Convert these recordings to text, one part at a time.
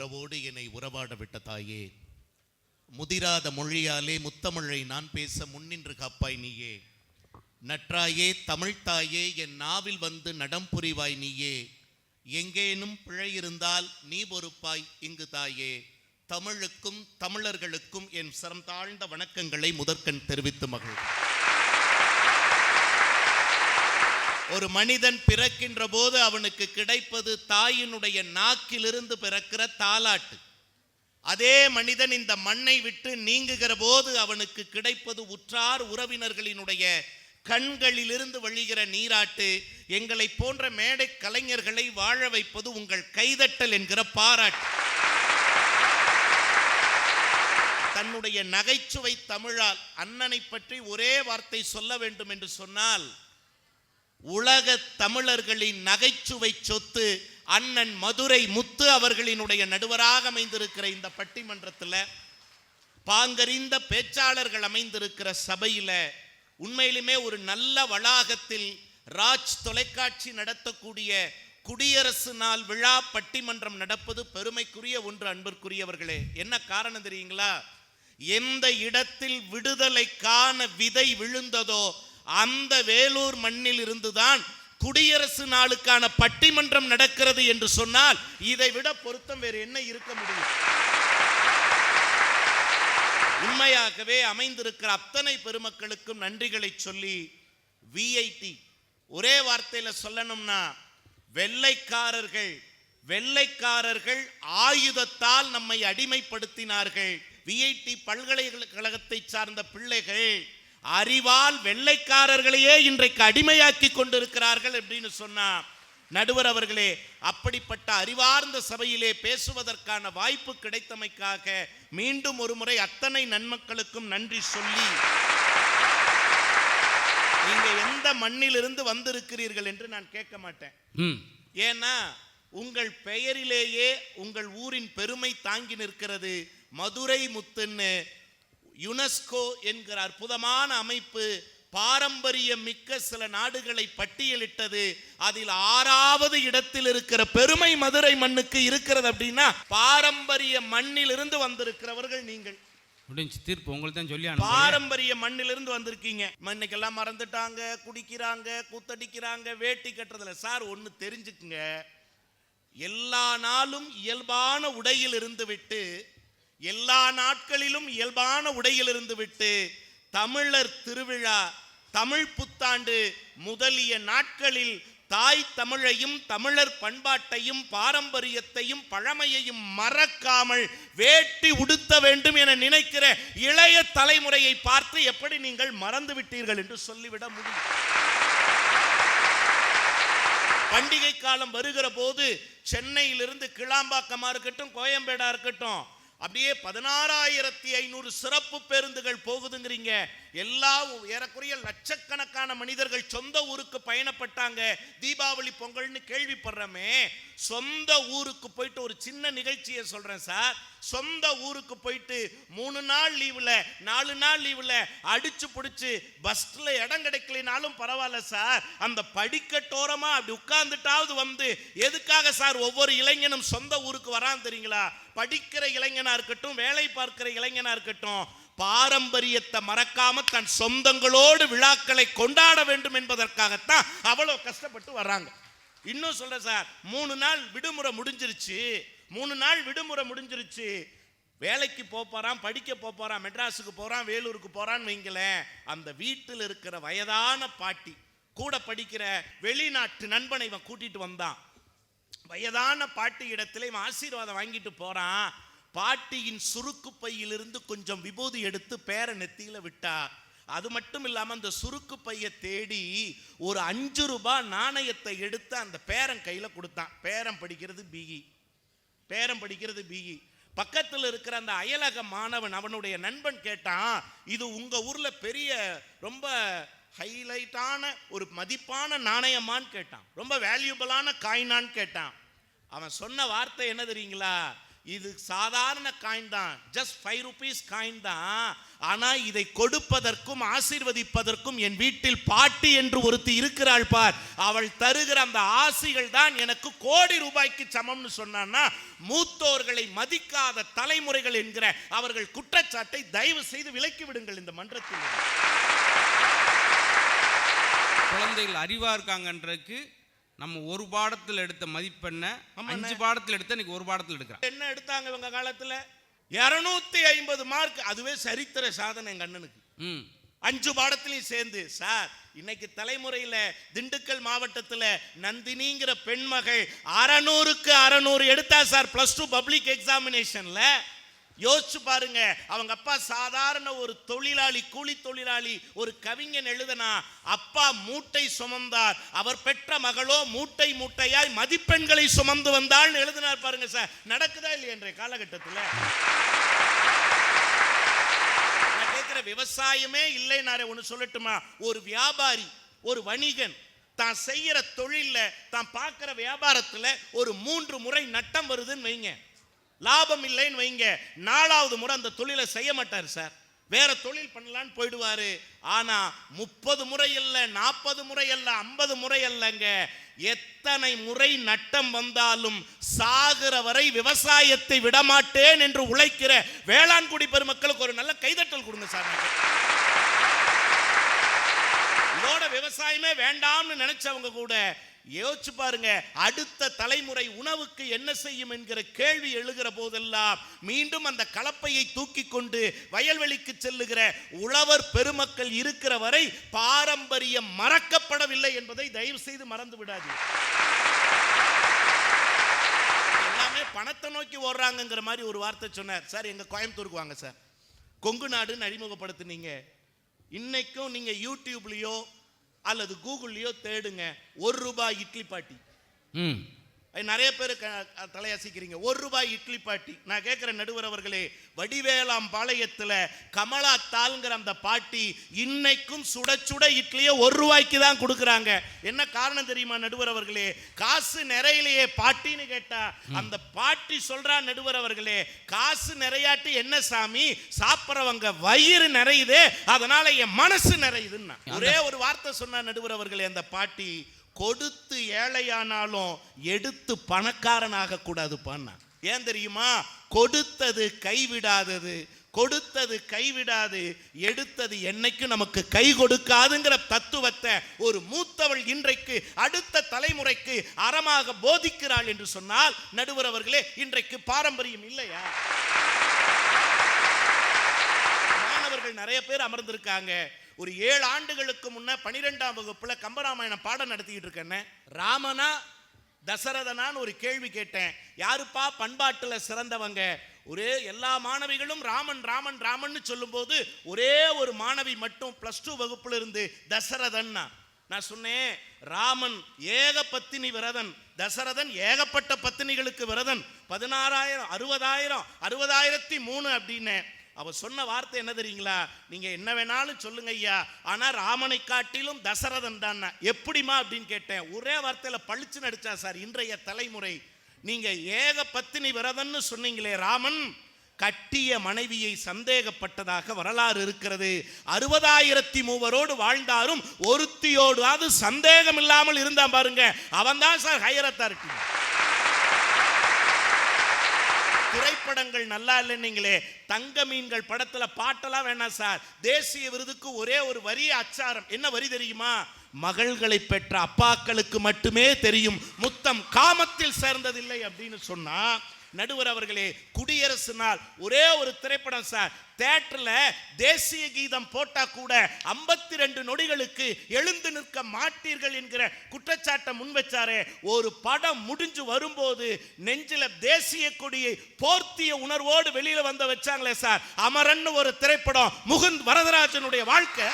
உறவோடு என்னை உறவாட விட்ட தாயே முதிராத மொழியாலே முத்தமிழை நான் பேச முன்னின்று காப்பாய் நீயே. நற்றாயே தமிழ்த்தாயே என் நாவில் வந்து நடம் புரிவாய் நீயே. எங்கேனும் பிழை இருந்தால் நீ பொறுப்பாய் இங்கு தாயே. தமிழுக்கும் தமிழர்களுக்கும் என் சரம் தாழ்ந்த வணக்கங்களை முதற்கண் தெரிவித்து மகிழ் ஒரு மனிதன் பிறக்கின்ற போது அவனுக்கு கிடைப்பது தாயினுடைய நாக்கிலிருந்து பிறக்கிற தாலாட்டு. அதே மனிதன் இந்த மண்ணை விட்டு நீங்குகிற போது அவனுக்கு கிடைப்பது உற்றார் உறவினர்களினுடைய கண்களிலிருந்து வழிகிற நீராட்டு. எங்களை போன்ற மேடை கலைஞர்களை வாழ வைப்பது உங்கள் கைதட்டல் என்கிற பாராட்டு. தன்னுடைய நகைச்சுவை தமிழால் அண்ணனை பற்றி ஒரே வார்த்தை சொல்ல வேண்டும் என்று சொன்னால் உலக தமிழர்களின் நகைச்சுவை சொத்து அண்ணன் மதுரை முத்து அவர்களினுடைய நடுவராக அமைந்திருக்கிற இந்த பட்டிமன்றத்தில் பாங்கறிந்த பேச்சாளர்கள் அமைந்திருக்கிற சபையில உண்மையிலுமே ஒரு நல்ல வளாகத்தில் ராஜ் தொலைக்காட்சி நடத்தக்கூடிய குடியரசு நாள் விழா பட்டிமன்றம் நடப்பது பெருமைக்குரிய ஒன்று அன்பிற்குரியவர்களே. என்ன காரணம் தெரியுங்களா? எந்த இடத்தில் விடுதலைக்கான விதை விழுந்ததோ அந்த வேலூர் மண்ணில் இருந்துதான் குடியரசு நாளுக்கான பட்டிமன்றம் நடக்கிறது என்று சொன்னால் இதை விட பொருத்தம் வேறு என்ன இருக்க முடியும்? உண்மையாகவே அமைந்திருக்கிற அத்தனை பெருமக்களுக்கும் நன்றிகளை சொல்லி விஐடி ஒரே வார்த்தையில் சொல்லணும்னா வெள்ளைக்காரர்கள் வெள்ளைக்காரர்கள் ஆயுதத்தால் நம்மை அடிமைப்படுத்தினார்கள். விஐடி பல்கலைக்கழகத்தை சார்ந்த பிள்ளைகள் அறிவால் வெள்ளைக்காரர்களையே இன்றைக்கு அடிமையாக்கி கொண்டிருக்கிறார்கள் அப்படின்னு சொன்னா நடுவர் அவர்களே அப்படிப்பட்ட அறிவார்ந்த சபையிலே பேசுவதற்கான வாய்ப்பு கிடைத்தமைக்காக மீண்டும் ஒரு முறை அத்தனை நன்மக்களுக்கும் நன்றி சொல்லி நீங்க எந்த மண்ணிலிருந்து வந்திருக்கிறீர்கள் என்று நான் கேட்க மாட்டேன். ம். ஏன்னா உங்கள் பெயரிலேயே உங்கள் ஊரின் பெருமை தாங்கி நிற்கிறது மதுரை முத்துன்னு யுனெஸ்கோ என்கிற அற்புதமான அமைப்பு பாரம்பரியம் மிக்க சில நாடுகளை பட்டியலிட்டது. அதில் ஆறாவது இடத்தில் இருக்கிற பெருமை மதுரை மண்ணுக்கு இருக்கிறது அப்படின்னா பாரம்பரிய மண்ணிலிருந்து வந்திருக்கிறவர்கள் நீங்கள். முடிஞ்சு தீர்ப்பு உங்களுக்கு தான் சொல்லி பாரம்பரிய மண்ணிலிருந்து வந்திருக்கீங்க. மண்ணுக்கெல்லாம் மறந்துட்டாங்க குடிக்கிறாங்க கூத்தடிக்கிறாங்க வேட்டி கட்டுறதுல சார் ஒன்று தெரிஞ்சுக்குங்க. எல்லா நாளும் இயல்பான உடையில் இருந்து விட்டு எல்லா நாட்களிலும் இயல்பான உடையில் இருந்து விட்டு தமிழர் திருவிழா தமிழ் புத்தாண்டு முதலிய நாட்களில் தாய் தமிழையும் தமிழர் பண்பாட்டையும் பாரம்பரியத்தையும் பழமையையும் மறக்காமல் வேட்டி உடுத்த வேண்டும் என நினைக்கிற இளைய தலைமுறையை பார்த்து எப்படி நீங்கள் மறந்து விட்டீர்கள் என்று சொல்லிவிட முடியும். பண்டிகை காலம் வருகிற போது சென்னையிலிருந்து கிளாம்பாக்கமா இருக்கட்டும் கோயம்பேடா இருக்கட்டும் அப்படியே பதினாறாயிரத்தி ஐநூறு சிறப்பு பேருந்துகள் போகுதுங்கிறீங்க. எல்லா ஏறக்குறைய லட்சக்கணக்கான மனிதர்கள் சொந்த ஊருக்கு பயணப்பட்டாங்க. தீபாவளி பொங்கல்னு கேள்விப்படுறோமே. சொந்த ஊருக்கு போயிட்டு ஒரு சின்ன நிகழ்ச்சியை சொல்றேன் சார். சொந்த ஊருக்கு போயிட்டு மூணு நாள் லீவில் நாலு நாள் லீவில் அடிச்சு பிடிச்சி பஸ்ல இடம் கிடைக்கலனாலும் பரவாயில்ல சார். அந்த படிக்கட்டோரமா அப்படி உட்கார்ந்துட்டாவது வந்து எதுக்காக சார் ஒவ்வொரு இளைஞனும் சொந்த ஊருக்கு வரான் தெரியுங்களா? படிக்கிற இளைஞனாக இருக்கட்டும் வேலை பார்க்கிற இளைஞனாக இருக்கட்டும் பாரம்பரியத்தை மறக்காம தன் சொந்தங்களோடு விழாக்களை கொண்டாட வேண்டும் என்பதற்காகத்தான் அவ்வளவு கஷ்டப்பட்டு வர்றாங்க. இன்னும் சொல்றேன் சார் மூணு நாள் விடுமுறை முடிஞ்சிருச்சு. மூணு நாள் விடுமுறை முடிஞ்சிருச்சு. வேலைக்கு போகிறான் படிக்க போகிறான் மெட்ராஸுக்கு போகிறான் வேலூருக்கு போகிறான்னு வைங்களேன். அந்த வீட்டில் இருக்கிற வயதான பாட்டி கூட படிக்கிற வெளிநாட்டு நண்பனை இவன் கூட்டிட்டு வந்தான். வயதான பாட்டி இடத்துல இவன் ஆசீர்வாதம் வாங்கிட்டு போகிறான் பாட்டியின் சுருக்கு பையிலிருந்து கொஞ்சம் விபூதி எடுத்து பேர நெத்தியில் விட்டா. அது மட்டும் இல்லாமல் அந்த சுருக்கு பையை தேடி ஒரு அஞ்சு ரூபாய் நாணயத்தை எடுத்து அந்த பேரன் கையில் கொடுத்தான். பேரன் படிக்கிறது பிஇ பேரம் படிக்கிறது பிஇ பக்கத்தில் இருக்கிற அந்த அயலக மாணவன் அவனுடைய நண்பன் கேட்டான் இது உங்கள் ஊரில் பெரிய ரொம்ப ஹைலைட்டான ஒரு மதிப்பான நாணயமான்னு கேட்டான். ரொம்ப வேல்யூபிளான காயினான்னு கேட்டான். அவன் சொன்ன வார்த்தை என்ன தெரியுங்களா? இது சாதாரண காயின் தான். ஜஸ்ட் ஃபைவ் ருபீஸ் காயின் தான். ஆனால் இதை கொடுப்பதற்கும் ஆசீர்வதிப்பதற்கும் என் வீட்டில் பாட்டி என்று ஒருத்தி இருக்கிறாள் பார். அவள் தருகிற அந்த ஆசிகள் தான் எனக்கு கோடி ரூபாய்க்கு சமம்னு சொன்னான்னா மூத்தோர்களை மதிக்காத தலைமுறைகள் என்கிற அவர்கள் குற்றச்சாட்டை தயவு செய்து விலக்கி விடுங்கள் இந்த மன்றத்தில். குழந்தைகள் அறிவா இருக்காங்கன்றதுக்கு நம்ம ஒரு பாடத்தில் எடுத்த மதிப்பெண்ணை. அஞ்சு பாடத்தில் எடுத்த இன்னைக்கு ஒரு பாடத்தில் எடுக்கிறேன். என்ன எடுத்தாங்க இவங்க காலத்துல? இருநூத்தி ஐம்பது மார்க் அதுவே சரித்திர சாதனை எங்க அண்ணனுக்கு. ம். அஞ்சு பாடத்திலையும் சேர்ந்து சார் இன்னைக்கு தலைமுறையில திண்டுக்கல் மாவட்டத்துல நந்தினிங்கிற பெண்மகள் அறநூறுக்கு அறநூறு எடுத்தா சார் பிளஸ் டூ பப்ளிக் எக்ஸாமினேஷன்ல யோசிச்சு பாருங்க. அவங்க அப்பா சாதாரண ஒரு தொழிலாளி கூலி தொழிலாளி ஒரு கவிஞன் எழுதனா அப்பா மூட்டை சுமந்தார். அவர் பெற்ற மகளோ மூட்டை மூட்டையாய் மதிப்பெண்களை சுமந்து வந்தாள்னு எழுதினார் பாருங்க சார். நடக்குதா இல்லையா இன்றைய காலகட்டத்தில்? கேட்கிற விவசாயமே இல்லைனாரே ஒன்று சொல்லட்டுமா? ஒரு வியாபாரி ஒரு வணிகன் தான் செய்யற தொழிலில் தான் பார்க்குற வியாபாரத்தில் ஒரு மூன்று முறை நட்டம் வருதுன்னு வைங்க. லாபம் இல்லைன்னு வைங்க. நாலாவது முறை அந்த தொழிலை செய்ய மாட்டார் சார். வேற தொழில் பண்ணலான்னு போயிடுவாரு. ஆனா முப்பது முறை இல்லை நாற்பது முறை அல்ல ஐம்பது முறை அல்லங்க. எத்தனை முறை நட்டம் வந்தாலும் சாகிற வரை விவசாயத்தை விடமாட்டேன் என்று உழைக்கிற வேளாண்குடி பெருமக்களுக்கு ஒரு நல்ல கைதட்டல் கொடுங்க சார் இதோட விவசாயமே வேண்டாம்னு நினைச்சவங்க கூட யோசிச்சு பாருங்க அடுத்த தலைமுறை உணவுக்கு என்ன செய்யும் என்கிற கேள்வி எழுகிற போதெல்லாம் மீண்டும் அந்த கலப்பையை தூக்கி கொண்டு வயல்வெளிக்கு செல்லுகிற உழவர் பெருமக்கள் இருக்கிற வரை பாரம்பரியம் மறக்கப்படவில்லை என்பதை தயவு செய்து மறந்து விடாது எல்லாமே பணத்தை நோக்கி ஓடுறாங்கங்கிற மாதிரி ஒரு வார்த்தை சொன்னார். சார் எங்க கோயம்புத்தூருக்கு வாங்க சார். கொங்கு நாடுன்னு அறிமுகப்படுத்தினீங்க. இன்னைக்கும் நீங்க யூடியூப்லயோ அல்லது கூகுள்லயோ தேடுங்க. ஒரு ரூபாய் இட்லி பாட்டி. ம். நிறைய பேர் தலையசிக்கிறீங்க. ஒரு ரூபாய் இட்லி பாட்டி. நான் கேட்குற நடுவர் அவர்களே வடிவேலாம் பாளையத்தில் கமலா தாள்ங்கிற அந்த பாட்டி இன்னைக்கும் சுட சுட இட்லியை ஒரு ரூபாய்க்கு தான் கொடுக்குறாங்க. என்ன காரணம் தெரியுமா நடுவர் அவர்களே? காசு நிறையிலையே பாட்டின்னு கேட்டா அந்த பாட்டி சொல்றா நடுவர் அவர்களே காசு நிறையாட்டி என்ன சாமி? சாப்பிட்றவங்க வயிறு நிறையுதே அதனால என் மனசு நிறையுதுன்னா. ஒரே ஒரு வார்த்தை சொன்னா நடுவர் அவர்களே அந்த பாட்டி கொடுத்து ஏழையானாலும் எடுத்து பணக்காரனாக கூடாதுப்பான்னா. ஏன் தெரியுமா? கொடுத்தது கைவிடாதது கொடுத்தது கைவிடாது எடுத்தது என்னைக்கும் நமக்கு கை கொடுக்காதுங்கிற தத்துவத்தை ஒரு மூத்தவள் இன்றைக்கு அடுத்த தலைமுறைக்கு அறமாக போதிக்கிறாள் என்று சொன்னால் நடுவர் அவர்களே இன்றைக்கு பாரம்பரியம் இல்லையா? மாணவர்கள் நிறைய பேர் அமர்ந்திருக்காங்க. ஒரு ஏழு ஆண்டுகளுக்கு முன்ன பனிரெண்டாம் வகுப்புல கம்பராமாயணம் பாடம் நடத்திக்கிட்டு இருக்கேன் ராமனா தசரதனான்னு ஒரு கேள்வி கேட்டேன். யாருப்பா பண்பாட்டுல சிறந்தவங்க? ஒரே எல்லா மாணவிகளும் ராமன் ராமன் ராமன்னு சொல்லும்போது ஒரே ஒரு மாணவி மட்டும் பிளஸ் டூ வகுப்புல இருந்து தசரதன்னா. நான் சொன்னேன் ராமன் ஏக பத்தினி விரதன் தசரதன் ஏகப்பட்ட பத்தினிகளுக்கு விரதன். பதினாறாயிரம் அறுபதாயிரம் அறுபதாயிரத்தி மூணு அப்படின்னு அவ சொன்ன வார்த்தை என்ன தெரியுங்களா? நீங்க என்ன வேணாலும் சொல்லுங்க ஐயா. ஆனா ராமனை காட்டிலும் தசரதன் தான் எப்படிமா அப்படின்னு கேட்டேன். ஒரே வார்த்தையில பளிச்சு நடிச்சா சார் இன்றைய தலைமுறை. நீங்க ஏக பத்தினி விரதன்னு சொன்னீங்களே ராமன். கட்டிய மனைவியை சந்தேகப்பட்டதாக வரலாறு இருக்கிறது. அறுபதாயிரத்தி மூவரோடு வாழ்ந்தாரும் ஒருத்தியோடு அது சந்தேகம் இல்லாமல் இருந்தான் பாருங்க. அவன் தான் சார் ஹையரத்தா இருக்கீங்க திரைப்படங்கள் நல்லா இல்லைன்னீங்களே தங்க மீன்கள் படத்துல பாட்டெல்லாம் வேணாம் சார். தேசிய விருதுக்கு ஒரே ஒரு வரி அச்சாரம். என்ன வரி தெரியுமா? மகள்களை பெற்ற அப்பாக்களுக்கு மட்டுமே தெரியும். முத்தம் காமத்தில் சேர்ந்ததில்லை அப்படின்னு சொன்னா நடுவர் அவர்களே குடியரசு நாள் ஒரே ஒரு திரைப்படம் சார். தேட்டர்ல தேசிய கீதம் போட்டா கூட 52 ரெண்டு நொடிகளுக்கு எழுந்து நிற்க மாட்டீர்கள் என்கிற குற்றச்சாட்டை முன் வச்சாரே. ஒரு படம் முடிஞ்சு வரும்போது நெஞ்சில தேசிய கொடியை போர்த்திய உணர்வோடு வெளியில வந்த வச்சாங்களே சார். அமரன்னு ஒரு திரைப்படம். முகுந்த் வரதராஜனுடைய வாழ்க்கை.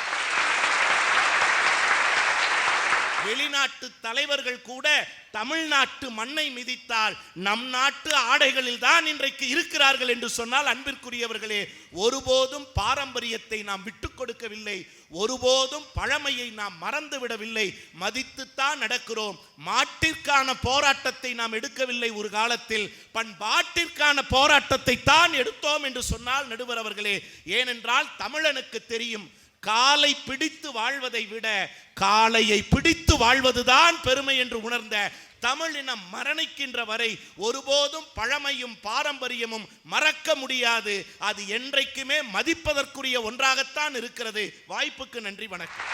வெளிநாட்டு தலைவர்கள் கூட தமிழ்நாட்டு மண்ணை மிதித்தால் நம் நாட்டு ஆடைகளில் தான் இன்றைக்கு இருக்கிறார்கள் என்று சொன்னால் அன்பிற்குரியவர்களே ஒருபோதும் பாரம்பரியத்தை நாம் விட்டுக் கொடுக்கவில்லை. ஒருபோதும் பழமையை நாம் மறந்து விடவில்லை. மதித்துத்தான் நடக்கிறோம். மாட்டிற்கான போராட்டத்தை நாம் எடுக்கவில்லை ஒரு காலத்தில். பண்பாட்டிற்கான போராட்டத்தை தான் எடுத்தோம் என்று சொன்னால் நடுவர் அவர்களே ஏனென்றால் தமிழனுக்கு தெரியும். காலை பிடித்து வாழ்வதை விட காளையை பிடித்து வாழ்வதுதான் பெருமை என்று உணர்ந்த தமிழினம் மரணிக்கின்ற வரை ஒருபோதும் பழமையும் பாரம்பரியமும் மறக்க முடியாது. அது என்றைக்குமே மதிப்பதற்குரிய ஒன்றாகத்தான் இருக்கிறது. வாய்ப்புக்கு நன்றி வணக்கம்.